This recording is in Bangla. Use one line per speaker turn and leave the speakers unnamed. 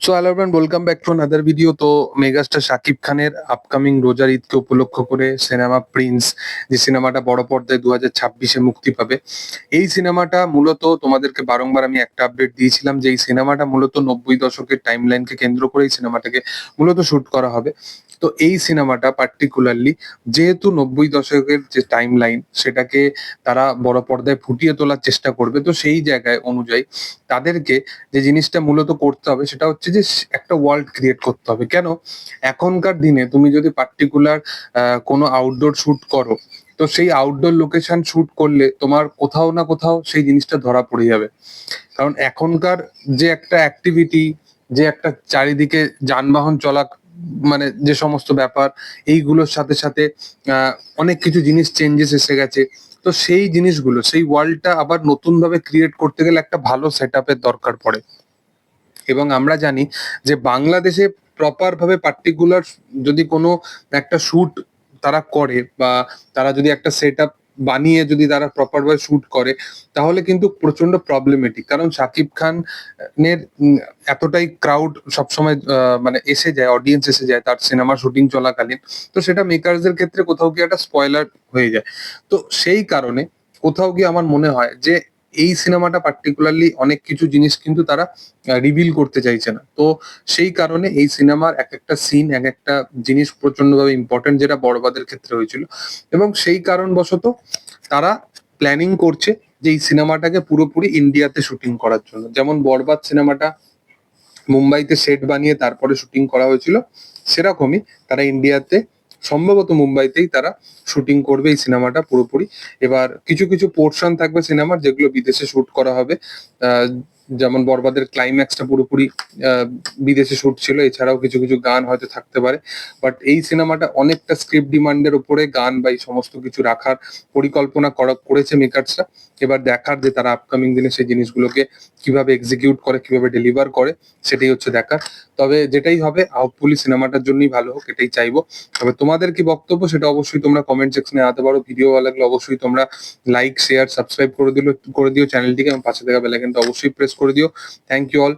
So hello everyone welcome back to another video তো মেগাস্টার শাকিব খানের আপকামিং রোজার ঈদকে উপলক্ষ করে সিনেমা প্রিন্স যে সিনেমাটা বড় পর্দায় দু হাজার ছাব্বিশে মুক্তি পাবে, এই সিনেমাটা মূলত তোমাদেরকে বারংবার আমি একটা আপডেট দিয়েছিলাম যে এই সিনেমাটা মূলত নব্বই দশকের টাইম লাইনকে কেন্দ্র করে এই সিনেমাটাকে মূলত শুট করা হবে। তো এই সিনেমাটা পার্টিকুলারলি যেহেতু নব্বই দশকের যে টাইম লাইন সেটাকে তারা বড় পর্দায় ফুটিয়ে তোলার চেষ্টা করবে, তো সেই জায়গায় অনুযায়ী তাদেরকে যে জিনিসটা মূলত করতে হবে, সেটা হচ্ছে যে একটা ওয়ার্ল্ড ক্রিয়েট করতে হবে। কেন? এখনকার দিনে তুমি যদি পার্টিকুলার কোনো আউটডোর শুট করো, তো সেই আউটডোর লোকেশন শুট করলে তোমার কোথাও না কোথাও সেই জিনিসটা ধরা পড়ে যাবে। কারণ এখনকার যে একটা অ্যাক্টিভিটি যে একটা চারিদিকে যানবাহন চলা মানে যে সমস্ত ব্যাপার, এইগুলোর সাথে সাথে অনেক কিছু জিনিস চেঞ্জেস এসে গেছে। তো সেই জিনিসগুলো, সেই ওয়ার্ল্ডটা আবার নতুন ভাবে ক্রিয়েট করতে গেলে একটা ভালো সেট দরকার পড়ে। এবং আমরা জানি যে বাংলাদেশে প্রপার ভাবে পার্টিকুলার যদি কোনো একটা শুট তারা করে বা তারা যদি একটা সেট বানিয়ে যদি তারা প্রপার ভাবে শুট করে, তাহলে কিন্তু প্রচণ্ড প্রবলেমেটিক কারণ শাকিব খানের এতটাই ক্রাউড সবসময় মানে এসে যায় অডিয়েন্স এসে যায়, তার সিনেমার শুটিং চলাকালীন। তো সেটা মেকারসদের ক্ষেত্রে কোথাও গিয়ে একটা স্পয়লার হয়ে যায়। তো সেই কারণে কোথাও গিয়ে আমার মনে হয় যে এই সিনেমাটা পার্টিকুলারলি অনেক কিছু জিনিস কিন্তু তারা রিভিল করতে চাইছে না। তো সেই কারণে এই সিনেমার এক একটা সিন এক একটা জিনিস প্রচন্ডভাবে ইম্পর্টেন্ট যেটা বড়বাদের ক্ষেত্রে হয়েছিল। এবং সেই কারণবশত তারা প্ল্যানিং করছে যে এই সিনেমাটাকে পুরোপুরি ইন্ডিয়াতে শুটিং করার জন্য। যেমন বরবাদ সিনেমাটা মুম্বাইতে সেট বানিয়ে তারপরে শুটিং করা হয়েছিল, সেরকমই তারা ইন্ডিয়াতে সম্ভবত মুম্বাইতেই তারা শুটিং করবে এই সিনেমাটা পুরোপুরি। এবার কিছু কিছু পোর্শন থাকবে সিনেমার যেগুলো বিদেশে শুট করা হবে। যেমন বরবাদের ক্লাইম্যাক্সটা পুরোপুরি বিদেশে শুট ছিল, এছাড়াও কিছু কিছু গান হয়তো থাকতে পারে। বাট এই সিনেমাটা অনেকটা স্ক্রিপ্ট ডিমান্ডের উপরে গান বা এই সমস্ত কিছু রাখার পরিকল্পনা করা, করেছে মেকার্সরা এবার দেখার যে তারা আপকামিং দিনে সেই জিনিসগুলোকে কীভাবে এক্সিকিউট করে, কীভাবে ডেলিভার করে, সেটাই হচ্ছে দেখার। তবে যেটাই হবে আউটফুলি সিনেমাটার জন্যই ভালো হোক, এটাই চাইব। তবে তোমাদের কি বক্তব্য, সেটা অবশ্যই তোমরা কমেন্ট সেকশনে আনতে পারো। ভিডিও ভালো লাগলে অবশ্যই তোমরা লাইক শেয়ার সাবস্ক্রাইব করে দিল, করে দিও চ্যানেলটিকে। এবং পাশে থাকা বেলাইকনটা অবশ্যই প্রেস করে দিও। Thank you all